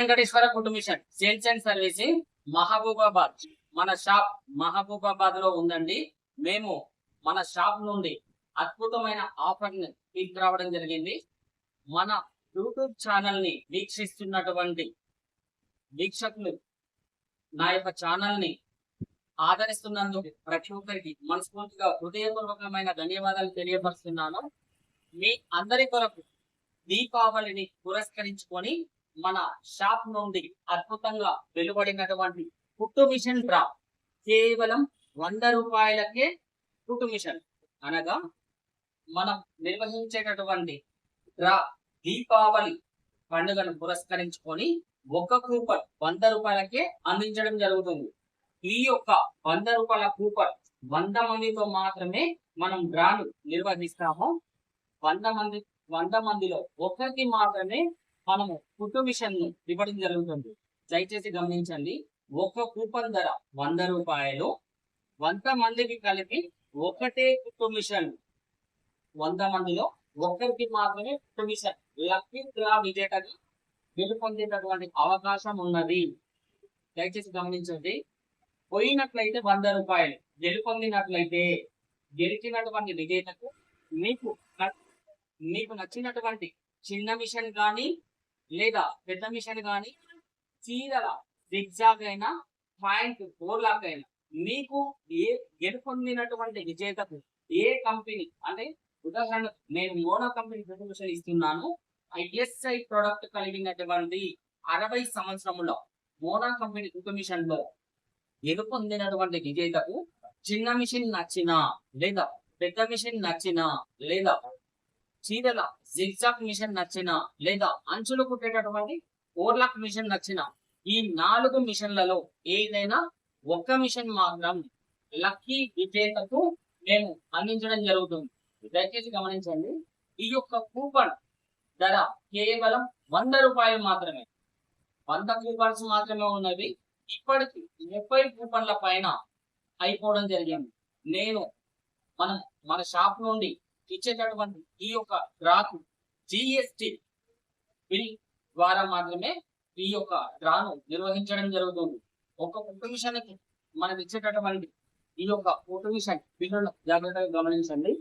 వెంకటేశ్వర కుటుంబిషన్ sales and servicing Mahabubabad. మన shop మహబూబాబాద్లో ఉందండి. మేము మన షాప్ నుండి అద్భుతమైన ఆఫర్ని తీసుకురావడం జరిగింది. మన యూట్యూబ్ ఛానల్ని వీక్షిస్తున్నటువంటి వీక్షకులు నా యొక్క ఛానల్ని ఆదరిస్తున్నందుకు ప్రతి ఒక్కరికి మనస్ఫూర్తిగా హృదయపూర్వకమైన ధన్యవాదాలు తెలియపరుస్తున్నాను. మీ అందరి కొరకు దీపావళిని పురస్కరించుకొని మన షాప్ నుండి అద్భుతంగా వెలువడినటువంటి కుట్టు మిషన్ డ్రా. కేవలం వంద రూపాయలకే కుట్టు మిషన్. అనగా మనం నిర్వహించేటటువంటి డ్రా దీపావళి పండుగను పురస్కరించుకొని ఒక కూపన్ వంద రూపాయలకే అందించడం జరుగుతుంది. ఈ యొక్క వంద రూపాయల కూపన్ వంద మందితో మాత్రమే మనం డ్రాను నిర్వహిస్తాము. వంద మంది వంద మందిలో ఒకరికి మాత్రమే మనము కుట్టు మిషన్ను ఇవ్వడం జరుగుతుంది. దయచేసి గమనించండి. ఒక కూపన్ ధర వంద రూపాయలు. వంద మందికి కలిపి ఒకటే కుట్టు మిషన్. వంద మందిలో ఒకరికి మాత్రమే కుట్టు మిషన్. లక్కీ డ్రా విజేతగా గెలుపొందేటటువంటి అవకాశం ఉన్నది. దయచేసి గమనించండి. పోయినట్లయితే వంద రూపాయలు. గెలుపొందినట్లయితే గెలిచినటువంటి విజేతకు మీకు మీకు నచ్చినటువంటి చిన్న మిషన్ కానీ లేదా పెద్ద మిషన్ కానీ చీరల జిగ్జాగ్ అయినా పాయింట్ ఫోర్ లాక్ అయినా మీకు ఏ గెలుపొందినటువంటి విజేతకు ఏ కంపెనీ అంటే ఉదాహరణ నేను మోనో కంపెనీ ప్రొడ్యూషన్ ఇస్తున్నాను ఐఎస్ఐ ప్రొడక్ట్ కలిగినటువంటి అరవై సంవత్సరములో మోనా కంపెనీ మిషన్లో గెలుపొందినటువంటి విజేతకు చిన్న మిషన్ నచ్చినా లేదా పెద్ద మిషన్ నచ్చినా లేదా చీరల జిగ్జాగ్ మిషన్ నచ్చిన లేదా అంచులు కుట్టేటటువంటి ఓర్లాక్ మిషన్ నచ్చిన ఈ నాలుగు మిషన్లలో ఏదైనా ఒక్క మిషన్ మాత్రం లక్కీ విజేతకు మేము అందించడం జరుగుతుంది. దయచేసి గమనించండి. ఈ యొక్క కూపన్ ధర కేవలం వంద రూపాయలు మాత్రమే. వంద కూపన్స్ మాత్రమే ఉన్నవి. ఇప్పటికి ముప్పై కూపన్ల పైన అయిపోవడం జరిగింది. నేను మనం మన షాప్ నుండి ఇచ్చేటటువంటి ఈ యొక్క డ్రాకు జిఎస్టి బిల్ ద్వారా మాత్రమే ఈ యొక్క డ్రాను నిర్వహించడం జరుగుతుంది. ఒక కుటుంబిషన్కి మనం ఇచ్చేటటువంటి ఈ యొక్క కుటుంబిషన్ బిల్లును జాగ్రత్తగా గమనించండి.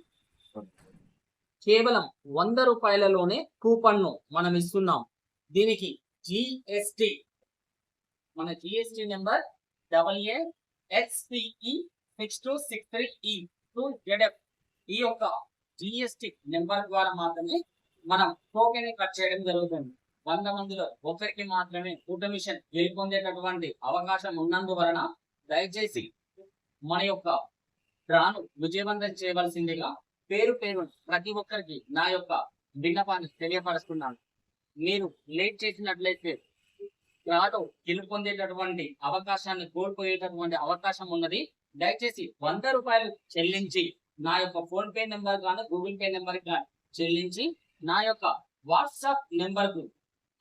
కేవలం వంద రూపాయలలోనే కూపన్ను మనం ఇస్తున్నాం. దీనికి జిఎస్టి మన GST number double A XPE six two six three E two ZF E యొక్క జిఎస్టి నెంబర్ ద్వారా మాత్రమే మనం టోకెన్ కట్ చేయడం జరుగుతుంది. వంద మందిలో ఒకరికి మాత్రమే కూటమిషన్ గెలుపొందేటటువంటి అవకాశం ఉన్నందువలన దయచేసి మన యొక్క డ్రాను విజయవంతం చేయవలసిందిగా పేరు పేరు ప్రతి ఒక్కరికి నా యొక్క విన్నపాన్ని తెలియపరుస్తున్నాను. మీరు లేట్ చేసినట్లయితే డ్రాలో గెలుపొందేటటువంటి అవకాశాన్ని కోల్పోయేటటువంటి అవకాశం ఉన్నది. దయచేసి వంద రూపాయలు చెల్లించి నా యొక్క ఫోన్ పే నెంబర్ కానీ గూగుల్ పే నెంబర్ కానీ చెల్లించి నా యొక్క వాట్సాప్ నెంబర్కు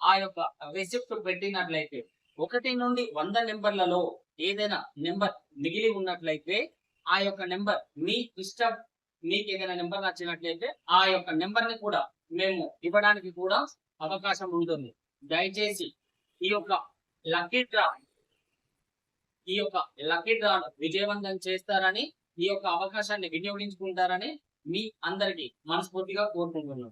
ఆ యొక్క రిసిప్ట్ పెట్టినట్లయితే ఒకటి నుండి వంద నెంబర్లలో ఏదైనా నెంబర్ మిగిలి ఉన్నట్లయితే ఆ యొక్క నెంబర్ మీ ఇష్టం మీకు ఏదైనా నెంబర్ నచ్చినట్లయితే ఆ యొక్క నెంబర్ని కూడా మేము ఇవ్వడానికి కూడా అవకాశం ఉంటుంది. దయచేసి ఈ యొక్క లక్కీ డ్రా ఈ యొక్క లక్కీ డ్రా విజయవంతం చేస్తారని ఈ యొక్క అవకాశాన్ని వినియోగించుకుంటారని మీ అందరికి మనస్ఫూర్తిగా కోరుకుంటున్నాను.